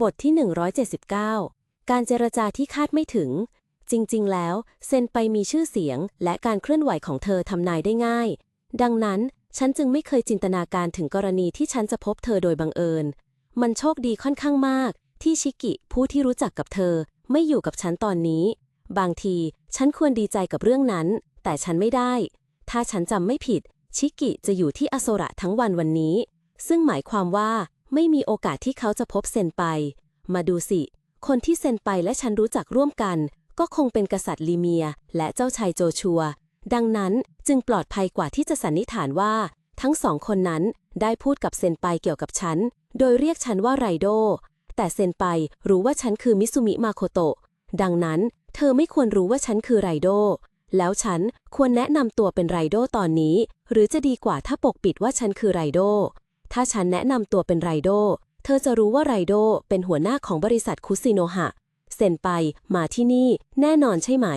บทที่ 179 การเจรจาที่คาดไม่ถึง จริง ๆ แล้ว เซนไปมีชื่อเสียง และการเคลื่อนไหวของเธอทำนายได้ง่าย ดังนั้นฉันจึงไม่เคยจินตนาการถึงกรณีที่ฉันจะพบเธอโดยบังเอิญ มันโชคดีค่อนข้างมาก ที่ชิกิผู้ที่รู้จักกับเธอ ไม่อยู่กับฉันตอนนี้ บางทีฉันควรดีใจกับเรื่องนั้น แต่ฉันไม่ได้ ถ้าฉันจำไม่ผิด ชิกิจะอยู่ที่อโซระทั้งวันวันนี้ ซึ่งหมายความว่า ไม่มีโอกาสที่เขาจะพบเซนไป มาดูสิ คนที่เซนไปและฉันรู้จักร่วมกัน ก็คงเป็นกษัตริย์ลีเมีย และเจ้าชายโจชัว ดังนั้นจึงปลอดภัยกว่าที่จะสันนิษฐานว่า ทั้งสองคนนั้นได้พูดกับเซนไปเกี่ยวกับฉัน โดยเรียกฉันว่าไรโด แต่เซนไปรู้ว่าฉันคือมิซุมิมาโคโตะ ดังนั้นเธอไม่ควรรู้ว่าฉันคือไรโด แล้วฉันควรแนะนำตัวเป็นไรโดตอนนี้ หรือจะดีกว่าถ้าปกปิดว่าฉันคือไรโด ถ้าฉันแนะนำตัวเป็นไรโด เธอจะรู้ว่าไรโดเป็นหัวหน้าของบริษัทคุซิโนหะเซ็นไปมาที่นี่ แน่นอนใช่ไหม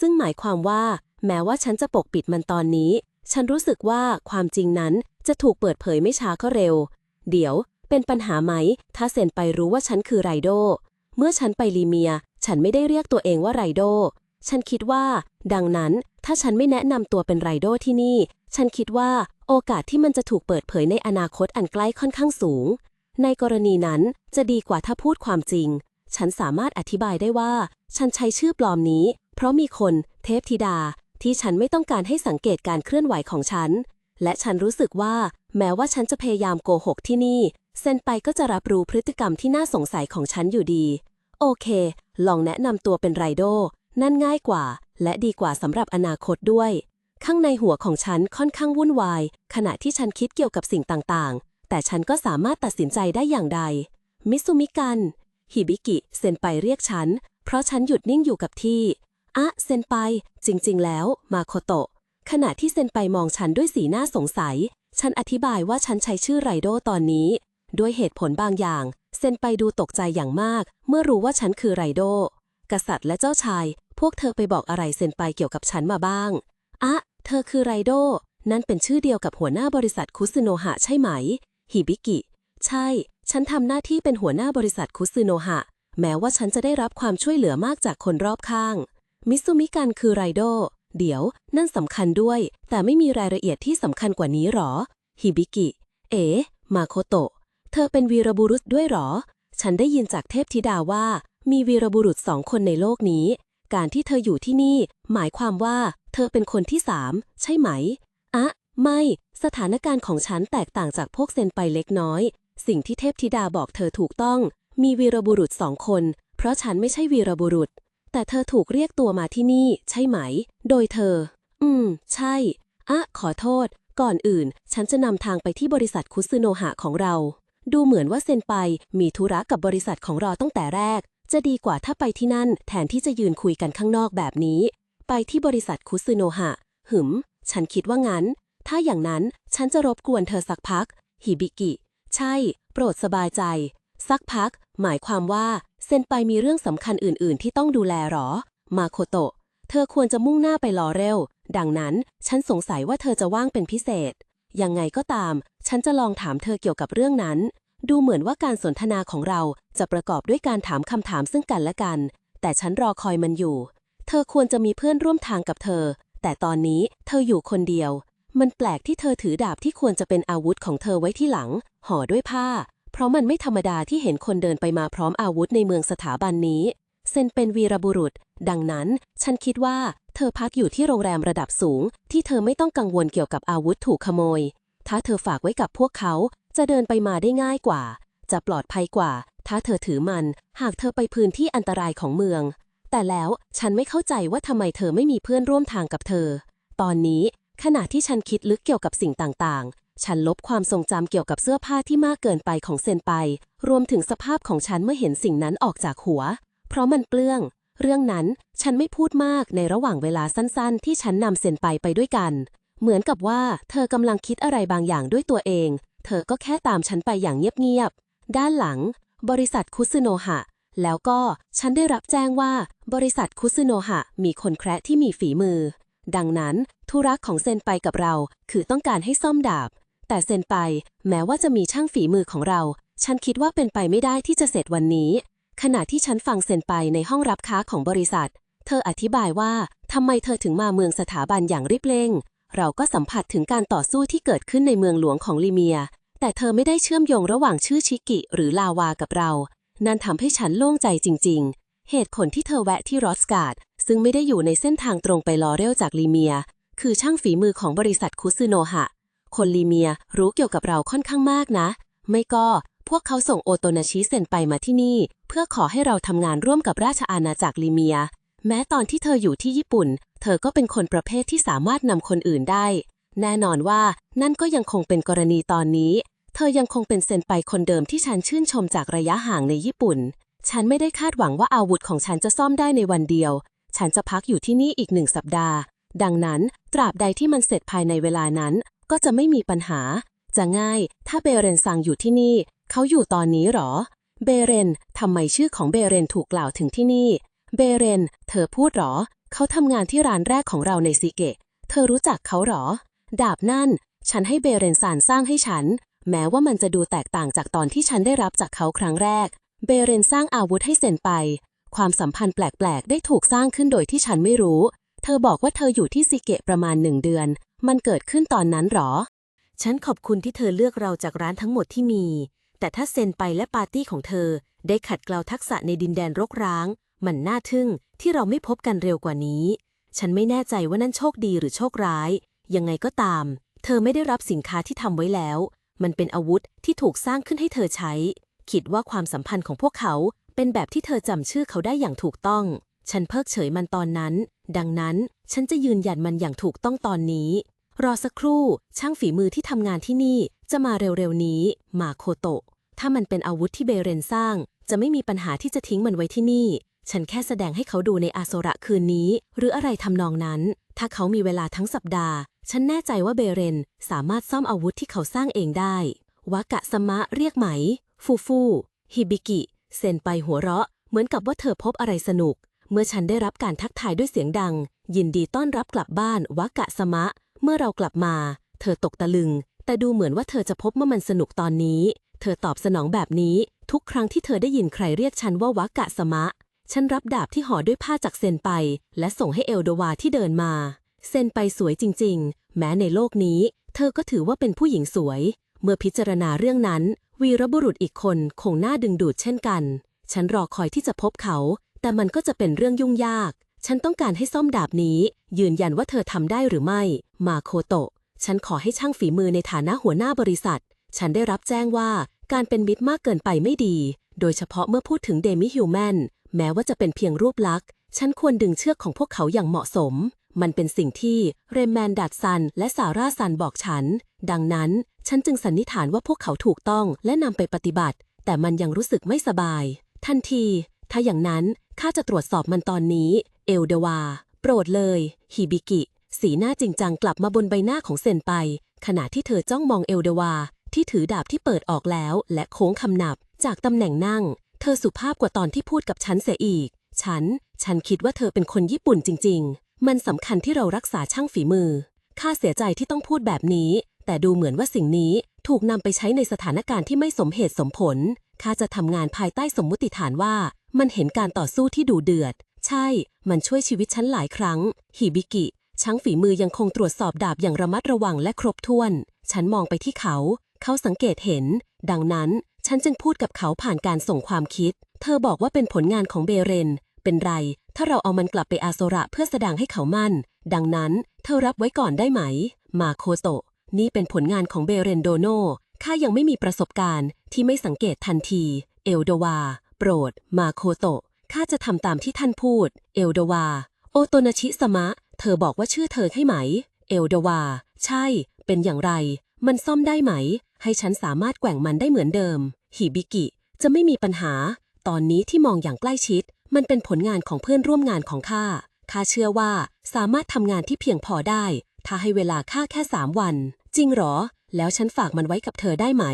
ซึ่งหมายความว่า แม้ว่าฉันจะปกปิดมันตอนนี้ ฉันรู้สึกว่าความจริงนั้นจะถูกเปิดเผยไม่ช้าก็เร็ว เดี๋ยว เป็นปัญหาไหม ถ้าเซ็นไปรู้ว่าฉันคือไรโด เมื่อฉันไปลีเมีย ฉันไม่ได้เรียกตัวเองว่าไรโด ฉันคิดว่า ดังนั้น ถ้าฉันไม่แนะนำตัวเป็นไรโดที่นี่ ฉันคิดว่าโอกาสที่มันจะถูกเปิดเผยในอนาคตอันใกล้ค่อนข้างสูง ในกรณีนั้นจะดีกว่าถ้าพูดความจริง ฉันสามารถอธิบายได้ว่า ฉันใช้ชื่อปลอมนี้ เพราะมีคนเทพธิดา ที่ฉันไม่ต้องการให้สังเกตการเคลื่อนไหวของฉัน และฉันรู้สึกว่า แม้ว่าฉันจะพยายามโกหกที่นี่ เซนไปก็จะรับรู้พฤติกรรมที่น่าสงสัยของฉันอยู่ดี โอเค ลองแนะนำตัวเป็นไรโด นั่นง่ายกว่า และดีกว่าสำหรับอนาคตด้วย ข้างในหัวของฉันค่อนข้างวุ่นวาย ขณะที่ฉันคิดเกี่ยวกับสิ่งต่างๆ แต่ฉันก็สามารถตัดสินใจได้อย่างใด มิซุมิกัน ฮิบิกิ เซนไปเรียกฉัน เพราะฉันหยุดนิ่งอยู่กับที่ อะเซนไป จริง ๆ แล้ว มาโคโตะ ขณะที่เซนไปมองฉันด้วยสีหน้าสงสัย ฉันอธิบายว่าฉันใช้ชื่อไรโดตอนนี้ ด้วยเหตุผลบางอย่าง เซนไปดูตกใจอย่างมาก เมื่อรู้ว่าฉันคือไรโดกษัตริย์และเจ้าชาย พวกเธอไปบอกอะไรเซนไปเกี่ยวกับฉันมาบ้าง อะ เธอคือไรโด นั่นเป็นชื่อเดียวกับหัวหน้าบริษัทคุซึโนหะใช่ไหม ฮิบิกิ ใช่ ฉันทำหน้าที่เป็นหัวหน้าบริษัทคุซึโนหะ แม้ว่าฉันจะได้รับความช่วยเหลือมากจากคนรอบข้าง มิซุมิกันคือไรโด เดี๋ยว นั่นสำคัญด้วย แต่ไม่มีรายละเอียดที่สำคัญกว่านี้หรอ ฮิบิกิ เอ๋ มาโคโตะ เธอเป็นวีรบุรุษด้วยหรอ ฉันได้ยินจากเทพธิดาว่า มีวีรบุรุษสองคนในโลกนี้ การที่เธออยู่ที่นี่ หมายความว่า เธอเป็นคนที่สามใช่ไหม อะ ไม่ สถานการณ์ของฉันแตกต่างจากพวกเซนไปเล็กน้อย สิ่งที่เทพธิดาบอกเธอถูกต้อง มีวีรบุรุษสองคน เพราะฉันไม่ใช่วีรบุรุษ แต่เธอถูกเรียกตัวมาที่นี่ ใช่ไหม โดยเธอ อืม ใช่ อะ ขอโทษ ก่อนอื่น ฉันจะนำทางไปที่บริษัทคุซึโนหะของเรา ดูเหมือนว่าเซนไปมีธุระกับบริษัทของเราตั้งแต่แรก จะดีกว่าถ้าไปที่นั่นแทนที่จะยืนคุยกันข้างนอกแบบนี้ ไปที่บริษัทคุซึโนหะ หึม ฉันคิดว่างั้น ถ้าอย่างนั้นฉันจะรบกวนเธอสักพัก ฮิบิกิ ใช่ โปรดสบายใจ สักพัก หมายความว่า เซนไปมีเรื่องสำคัญอื่น ๆ ที่ต้องดูแลหรอ มาโคโตะ เธอควรจะมุ่งหน้าไปรอเร็วดังนั้น ฉันสงสัยว่าเธอจะว่างเป็นพิเศษ ยังไงก็ตาม ฉันจะลองถามเธอเกี่ยวกับเรื่องนั้น ดูเหมือนว่าการสนทนาของเราจะประกอบด้วยการถามคำถามซึ่งกันและกัน แต่ฉันรอคอยมันอยู่ เธอควรจะมีเพื่อนร่วมทางกับเธอ แต่ตอนนี้เธออยู่คนเดียว มันแปลกที่เธอถือดาบที่ควรจะเป็นอาวุธของเธอไว้ที่หลัง ห่อด้วยผ้า เพราะมันไม่ธรรมดาที่เห็นคนเดินไปมาพร้อมอาวุธในเมืองสถาบันนี้ เซนเป็นวีรบุรุษ ดังนั้น ฉันคิดว่าเธอพักอยู่ที่โรงแรมระดับสูง ที่เธอไม่ต้องกังวลเกี่ยวกับอาวุธถูกขโมย ถ้าเธอฝากไว้กับพวกเขา จะเดินไปมาได้ง่ายกว่า จะปลอดภัยกว่า ถ้าเธอถือมัน หากเธอไปพื้นที่อันตรายของเมือง แต่แล้วฉันไม่เข้าใจว่าทำไมเธอไม่มีเพื่อนร่วมทางกับเธอ ตอนนี้ขณะที่ฉันคิดลึกเกี่ยวกับสิ่งต่างๆ ฉันลบความทรงจำเกี่ยวกับเสื้อผ้าที่มากเกินไปของเซนไป รวมถึงสภาพของฉันเมื่อเห็นสิ่งนั้นออกจากหัว เพราะมันเปลื้อง เรื่องนั้นฉันไม่พูดมากในระหว่างเวลาสั้นๆ ที่ฉันนำเซนไปไปด้วยกัน เหมือนกับว่าเธอกำลังคิดอะไรบางอย่างด้วยตัวเอง เธอก็แค่ตามฉันไปอย่างเงียบๆ ด้านหลัง บริษัทคุซึโนหะ แล้วก็ฉันได้รับแจ้งว่าบริษัทคุซึโนหะมีคนแคระที่มีฝีมือ ดังนั้นธุระของเซนไปกับเรา คือต้องการให้ซ่อมดาบ แต่เซนไปแม้ว่าจะมีช่างฝีมือของเรา ฉันคิดว่าเป็นไปไม่ได้ที่จะเสร็จวันนี้ ขณะที่ฉันฟังเซนไปในห้องรับค้าของบริษัท เธออธิบายว่าทำไมเธอถึงมาเมืองสถาบันอย่างรีบเร่ง เราก็สัมผัสถึงการต่อสู้ที่เกิดขึ้นในเมืองหลวงของลิเมีย แต่เธอไม่ได้เชื่อมโยงระหว่างชื่อชิกิ หรือลาวากับเรา นั่นทำให้ฉันโล่งใจจริง ๆ เหตุผลที่เธอแวะที่รอสการ์ดซึ่งไม่ได้อยู่ในเส้นทางตรงไปลอเรลจากลิเมีย คือช่างฝีมือของบริษัทคุซึโนะฮะ คนลีเมียรู้เกี่ยวกับเราค่อนข้างมากนะ ไม่ก็พวกเขาส่งโอโตนาชิเซนไปมาที่นี่ เพื่อขอให้เราทำงานร่วมกับราชอาณาจักรลีเมีย แม้ตอนที่เธออยู่ที่ญี่ปุ่น เธอก็เป็นคนประเภทที่สามารถนำคนอื่นได้ แน่นอนว่านั่นก็ยังคงเป็นกรณีตอนนี้ เธอยังคงเป็นเซนไปคนเดิมที่ฉันชื่นชมจากระยะห่างในญี่ปุ่น ฉันไม่ได้คาดหวังว่าอาวุธของฉันจะซ่อมได้ในวันเดียว ฉันจะพักอยู่ที่นี่อีกหนึ่งสัปดาห์ ดังนั้น ตราบใดที่มันเสร็จภายในเวลานั้น ก็จะไม่มีปัญหา จะง่าย ถ้าเบเรนซังอยู่ที่นี่ เขาอยู่ตอนนี้หรอ เบเรนทำไมชื่อของเบเรนถูกกล่าวถึงที่นี่ เบเรน เธอพูดหรอ เขาทำงานที่ร้านแรกของเราในซิเกะ เธอรู้จักเขาหรอ ดาบนั่น ฉันให้เบเรนซานสร้างให้ฉัน แม้ว่ามันจะดูแตกต่างจากตอนที่ฉันได้รับจากเขาครั้งแรก เบเรนสร้างอาวุธให้เซนไป ความสัมพันธ์แปลกๆ ได้ถูกสร้างขึ้นโดยที่ฉันไม่รู้ เธอบอกว่าเธออยู่ที่ซิเกะประมาณหนึ่งเดือน มันเกิดขึ้นตอนนั้นหรอ ฉันขอบคุณที่เธอเลือกเราจากร้านทั้งหมดที่มี แต่ถ้าเซนไปและปาร์ตี้ของเธอได้ขัดเกลาทักษะในดินแดนรกร้าง มันน่าทึ่งที่เราไม่พบกันเร็วกว่านี้ ฉันไม่แน่ใจว่านั่นโชคดีหรือโชคร้าย ยังไงก็ตาม เธอไม่ได้รับสินค้าที่ทำไว้แล้ว มันเป็นอาวุธที่ถูกสร้างขึ้นให้เธอใช้ คิดว่าความสัมพันธ์ของพวกเขาเป็นแบบที่เธอจำชื่อเขาได้อย่างถูกต้อง ฉันเพิกเฉยมันตอนนั้น ดังนั้นฉันจะยืนหยัดมันอย่างถูกต้องตอนนี้ รอสักครู่ ช่างฝีมือที่ทำงานที่นี่จะมาเร็วๆนี้ มาโคโตะ ถ้ามันเป็นอาวุธที่เบเรนสร้าง จะไม่มีปัญหาที่จะทิ้งมันไว้ที่นี่ ฉันแค่แสดงให้เขาดูในอาโซระคืนนี้ หรืออะไรทำนองนั้น ถ้าเขามีเวลาทั้งสัปดาห์ ฉันแน่ใจว่าเบเรนสามารถซ่อมอาวุธที่เขาสร้างเองได้วากะสมะเรียกไหม ฟูฟูฮิบิกิ เซนไปหัวเราะ เหมือนกับว่าเธอพบอะไรสนุก เมื่อฉันได้รับการทักทายด้วยเสียงดัง ยินดีต้อนรับกลับบ้านวากะสมะ เมื่อเรากลับมา เธอตกตะลึง แต่ดูเหมือนว่าเธอจะพบว่ามันสนุกตอนนี้ เธอตอบสนองแบบนี้ ทุกครั้งที่เธอได้ยินใครเรียกฉันว่าวากะสมะ ฉันรับดาบที่ห่อด้วยผ้าจากเซนไป และส่งให้เอลโดวาที่เดินมา เซนไปสวยจริง ๆ แม้ในโลกนี้ เธอก็ถือว่าเป็นผู้หญิงสวย เมื่อพิจารณาเรื่องนั้น วีรบุรุษอีกคนคงน่าดึงดูดเช่นกัน ฉันรอคอยที่จะพบเขา แต่มันก็จะเป็นเรื่องยุ่งยาก ฉันต้องการให้ซ่อมดาบนี้ ยืนยันว่าเธอทำได้หรือไม่ มาโคโตะ ฉันขอให้ช่างฝีมือในฐานะหัวหน้าบริษัท ฉันได้รับแจ้งว่าการเป็นมิตรมากเกินไปไม่ดี โดยเฉพาะเมื่อพูดถึงเดมิฮิวแมน แม้ว่าจะเป็นเพียงรูปลักษณ์ ฉันควรดึงเชือกของพวกเขาอย่างเหมาะสม มันเป็นสิ่งที่เรมแมนดัดซันและซาร่าซันบอกฉัน ดังนั้นฉันจึงสันนิษฐานว่าพวกเขาถูกต้องและนำไปปฏิบัติ แต่มันยังรู้สึกไม่สบาย ทันที ถ้าอย่างนั้นข้าจะตรวจสอบมันตอนนี้ เอลเดวา โปรดเลย ฮิบิกิ สีหน้าจริงจังกลับมาบนใบหน้าของเซนไป ขณะที่เธอจ้องมองเอลเดวาที่ถือดาบที่เปิดออกแล้วและโค้งคำนับ จากตำแหน่งนั่ง ธอสุภาพกว่าตอนที่พูดกับฉันเสียอีก ฉัน ฉันคิดว่าเธอเป็นคนญี่ปุ่นจริง ๆ มันสำคัญที่เรารักษาช่างฝีมือ ข้าเสียใจที่ต้องพูดแบบนี้ แต่ดูเหมือนว่าสิ่งนี้ถูกนำไปใช้ในสถานการณ์ที่ไม่สมเหตุสมผล ข้าจะทำงานภายใต้สมมุติฐานว่า มันเห็นการต่อสู้ที่ดูเดือด ใช่ มันช่วยชีวิตฉันหลายครั้ง ฮิบิกิช่างฝีมือยังคงตรวจสอบดาบอย่างระมัดระวังและครบถ้วน ฉันมองไปที่เขา เขาสังเกตเห็น ดังนั้น ฉันจึงพูดกับเขาผ่านการส่งความคิด เธอบอกว่าเป็นผลงานของเบเรน เป็นไร ถ้าเราเอามันกลับไปอาโซระเพื่อแสดงให้เขามั่น ดังนั้น เธอรับไว้ก่อนได้ไหม มาโคโตะ นี่เป็นผลงานของเบเรนโดโนข้ายังไม่มีประสบการณ์ที่ไม่สังเกตทันที เอลโดวา โปรด มาโคโตะ ข้าจะทำตามที่ท่านพูด เอลโดวา โอโตนาชิสมะ เธอบอกว่าชื่อเธอให้ไหม เอลโดวา ใช่ เป็นอย่างไร มันซ่อมได้ไหม ให้ฉันสามารถแกว่งมันได้เหมือนเดิม ฮิบิกิจะไม่มีปัญหา ตอนนี้ที่มองอย่างใกล้ชิด มันเป็นผลงานของเพื่อนร่วมงานของข้า ข้าเชื่อว่าสามารถทำงานที่เพียงพอได้ ถ้าให้เวลาข้าแค่สามวัน จริงเหรอ แล้วฉันฝากมันไว้กับเธอได้ไหม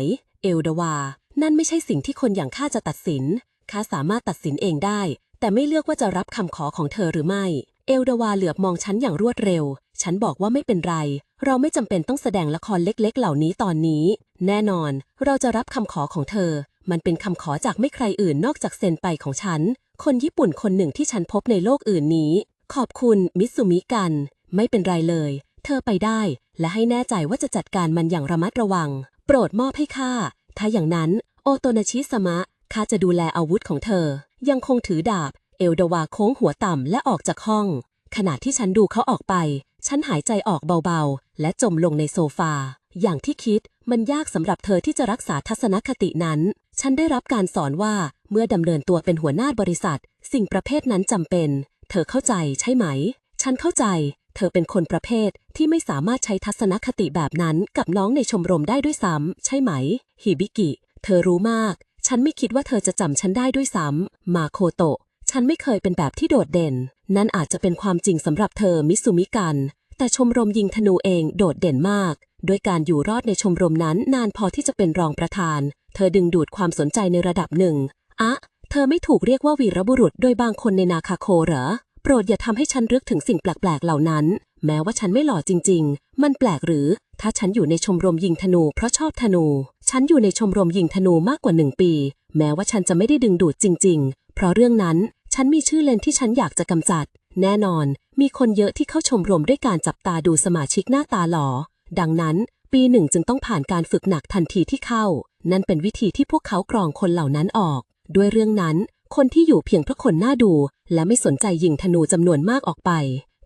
เอลดวา นั่นไม่ใช่สิ่งที่คนอย่างข้าจะตัดสิน ข้าสามารถตัดสินเองได้ แต่ไม่เลือกว่าจะรับคำขอของเธอหรือไม่ เอลดวาเหลือบมองฉันอย่างรวดเร็ว ฉันบอกว่าไม่เป็นไร เราไม่จำเป็นต้องแสดงละครเล็กๆ เหล่านี้ตอนนี้ แน่นอน เราจะรับคำขอของเธอ มันเป็นคำขอจากไม่ใครอื่นนอกจากเซนไปของฉัน คนญี่ปุ่นคนหนึ่งที่ฉันพบในโลกอื่นนี้ ขอบคุณมิตซูมิกัน ไม่เป็นไรเลย เธอไปได้ และให้แน่ใจว่าจะจัดการมันอย่างระมัดระวัง โปรดมอบให้ข้า ถ้าอย่างนั้น โอโตนาชิสมะข้าจะดูแลอาวุธของเธอ ยังคงถือดาบ เอลดวาโค้งหัวต่ำและออกจากห้อง ขณะที่ฉันดูเขาออกไป ฉันหายใจออกเบาๆ และจมลงในโซฟา อย่างที่คิดมันยากสำหรับเธอที่จะรักษาทัศนคตินั้น ฉันได้รับการสอนว่าเมื่อดำเนินตัวเป็นหัวหน้าบริษัท สิ่งประเภทนั้นจำเป็น เธอเข้าใจใช่ไหม ฉันเข้าใจ เธอเป็นคนประเภทที่ไม่สามารถใช้ทัศนคติแบบนั้นกับน้องในชมรมได้ด้วยซ้ำใช่ไหม ฮิบิกิ เธอรู้มาก ฉันไม่คิดว่าเธอจะจำฉันได้ด้วยซ้ำมาโคโตะ ฉันไม่เคยเป็นแบบที่โดดเด่น นั่นอาจจะเป็นความจริงสำหรับเธอมิสุมิกัน แต่ชมรมยิงธนูเองโดดเด่นมาก ด้วยการอยู่รอดในชมรมนั้นนานพอที่จะเป็นรองประธาน เธอดึงดูดความสนใจในระดับหนึ่งอะ เธอไม่ถูกเรียกว่าวีรบุรุษโดยบางคนในนาคาโคเหรอ โปรดอย่าทำให้ฉันรึกถึงสิ่งแปลกๆเหล่านั้น แม้ว่าฉันไม่หล่อจริง ๆ มันแปลกหรือ ถ้าฉันอยู่ในชมรมยิงธนูเพราะชอบธนู ฉันอยู่ในชมรมยิงธนูมากกว่าหนึ่งปี แม้ว่าฉันจะไม่ได้ดึงดูดจริง ๆ เพราะเรื่องนั้น ฉันมีชื่อเล่นที่ฉันอยากจะกำจัด แน่นอน มีคนเยอะที่เข้าชมรมด้วยการจับตาดูสมาชิกหน้าตาหล่อดังนั้น ปีหนึ่งจึงต้องผ่านการฝึกหนักทันทีที่เข้า นั่นเป็นวิธีที่พวกเขากรองคนเหล่านั้นออก ด้วยเรื่องนั้น คนที่อยู่เพียงเพราะคนหน้าดู และไม่สนใจยิงธนูจำนวนมากออกไป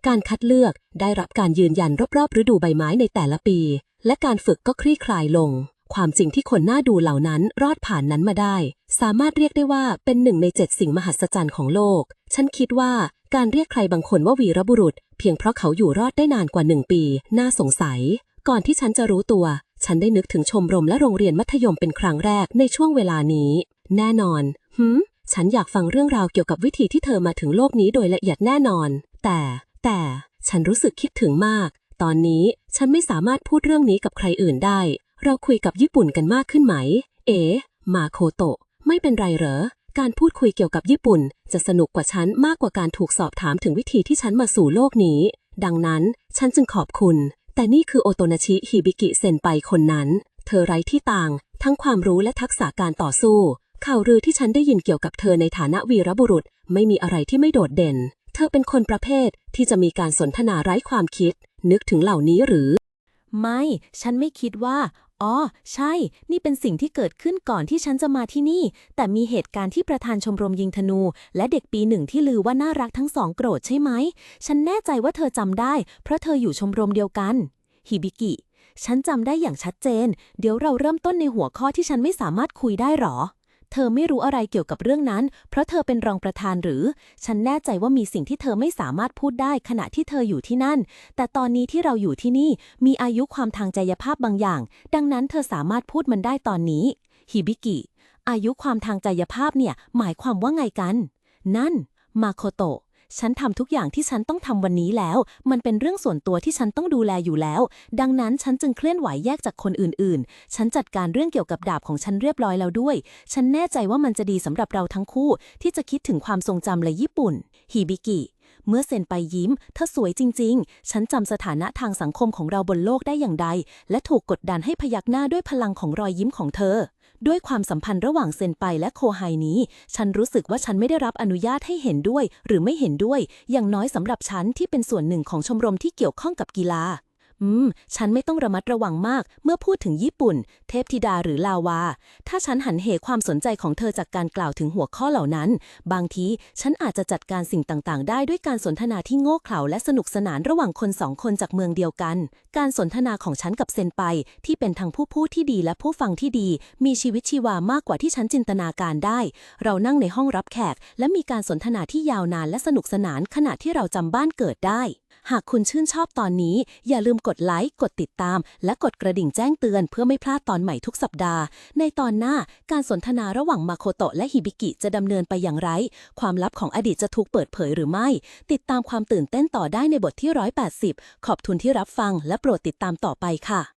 การคัดเลือกได้รับการยืนยันรอบๆฤดูใบไม้ในแต่ละปี และการฝึกก็คลี่คลายลง ความจริงที่คนหน้าดูเหล่านั้นรอดผ่านนั้นมาได้ สามารถเรียกได้ว่าเป็นหนึ่งในเจ็ดสิ่งมหัศจรรย์ของโลก ฉันคิดว่าการเรียกใครบางคนว่าวีรบุรุษ เพียงเพราะเขาอยู่รอดได้นานกว่าหนึ่งปี น่าสงสัย ก่อนที่ฉันจะรู้ตัว ฉันได้นึกถึงชมรมและโรงเรียนมัธยมเป็นครั้งแรกในช่วงเวลานี้ แน่นอนหืมฉันอยากฟังเรื่องราวเกี่ยวกับวิธีที่เธอมาถึงโลกนี้โดยละเอียดแน่นอน แต่ แต่ฉันรู้สึกคิดถึงมาก ตอนนี้ฉันไม่สามารถพูดเรื่องนี้กับใครอื่นได้ เราคุยกับญี่ปุ่นกันมากขึ้นไหม เอ๋ มาโคโตะ ไม่เป็นไรเหรอ การพูดคุยเกี่ยวกับญี่ปุ่น จะสนุกกว่าฉันมากกว่าการถูกสอบถามถึงวิธีที่ฉันมาสู่โลกนี้ ดังนั้นฉันจึงขอบคุณ แต่นี่คือโอโตนาชิฮิบิกิเซนไปคนนั้น เธอไร้ที่ต่าง ทั้งความรู้และทักษะการต่อสู้ ข่าวลือที่ฉันได้ยินเกี่ยวกับเธอในฐานะวีรบุรุษ ไม่มีอะไรที่ไม่โดดเด่น เธอเป็นคนประเภทที่จะมีการสนทนาไร้ความคิด นึกถึงเหล่านี้หรือ ไม่ ฉันไม่คิดว่า อ๋อ ใช่ นี่เป็นสิ่งที่เกิดขึ้นก่อนที่ฉันจะมาที่นี่ แต่มีเหตุการณ์ที่ประธานชมรมยิงธนู และเด็กปีหนึ่งที่ลือว่าน่ารักทั้งสองโกรธใช่ไหม ฉันแน่ใจว่าเธอจำได้ เพราะเธออยู่ชมรมเดียวกัน ฮิบิกิ ฉันจำได้อย่างชัดเจน เดี๋ยวเราเริ่มต้นในหัวข้อที่ฉันไม่สามารถคุยได้หรอ เธอไม่รู้อะไรเกี่ยวกับเรื่องนั้น เพราะเธอเป็นรองประธานหรือ ฉันแน่ใจว่ามีสิ่งที่เธอไม่สามารถพูดได้ขณะที่เธออยู่ที่นั่น แต่ตอนนี้ที่เราอยู่ที่นี่มีอายุความทางกายภาพบางอย่าง ดังนั้นเธอสามารถพูดมันได้ตอนนี้ ฮิบิกิ อายุความทางกายภาพเนี่ยหมายความว่าไงกัน นั่น มาโคโตะ ฉันทำทุกอย่างที่ฉันต้องทำวันนี้แล้ว มันเป็นเรื่องส่วนตัวที่ฉันต้องดูแลอยู่แล้ว ดังนั้นฉันจึงเคลื่อนไหวแยกจากคนอื่นๆ ฉันจัดการเรื่องเกี่ยวกับดาบของฉันเรียบร้อยแล้วด้วย ฉันแน่ใจว่ามันจะดีสำหรับเราทั้งคู่ ที่จะคิดถึงความทรงจำและญี่ปุ่น ฮิบิกิเมื่อเซนไปยิ้มเธอสวยจริง ๆ ฉันจำสถานะทางสังคมของเราบนโลกได้อย่างใด และถูกกดดันให้พยักหน้าด้วยพลังของรอยยิ้มของเธอ ด้วยความสัมพันธ์ระหว่างเซนไปและโคไฮนี้ ฉันรู้สึกว่าฉันไม่ได้รับอนุญาตให้เห็นด้วย หรือไม่เห็นด้วย อย่างน้อยสำหรับฉันที่เป็นส่วนหนึ่งของชมรมที่เกี่ยวข้องกับกีฬา อืม ฉันไม่ต้องระมัดระวังมาก เมื่อพูดถึงญี่ปุ่น เทพธิดาหรือลาวา ถ้าฉันหันเหความสนใจของเธอจากการกล่าวถึงหัวข้อเหล่านั้น บางทีฉันอาจจะจัดการสิ่งต่างๆ ได้ด้วยการสนทนาที่โง่เขลาและสนุกสนานระหว่างคนสองคนจากเมืองเดียวกัน การสนทนาของฉันกับเซนไป ที่เป็นทั้งผู้พูดที่ดีและผู้ฟังที่ดี มีชีวิตชีวามากกว่าที่ฉันจินตนาการได้ เรานั่งในห้องรับแขก และมีการสนทนาที่ยาวนานและสนุกสนานขณะที่เราจำบ้านเกิดได้ หากคุณชื่นชอบตอนนี้ อย่าลืมกดไลค์ กดติดตาม และกดกระดิ่งแจ้งเตือนเพื่อไม่พลาดตอนใหม่ทุกสัปดาห์ ในตอนหน้าการสนทนาระหว่างมาโคโตะและฮิบิกิจะดำเนินไปอย่างไร ความลับของอดีตจะถูกเปิดเผยหรือไม่ ติดตามความตื่นเต้นต่อได้ในบทที่ 180 ขอบทุนที่รับฟังและโปรดติดตามต่อไปค่ะ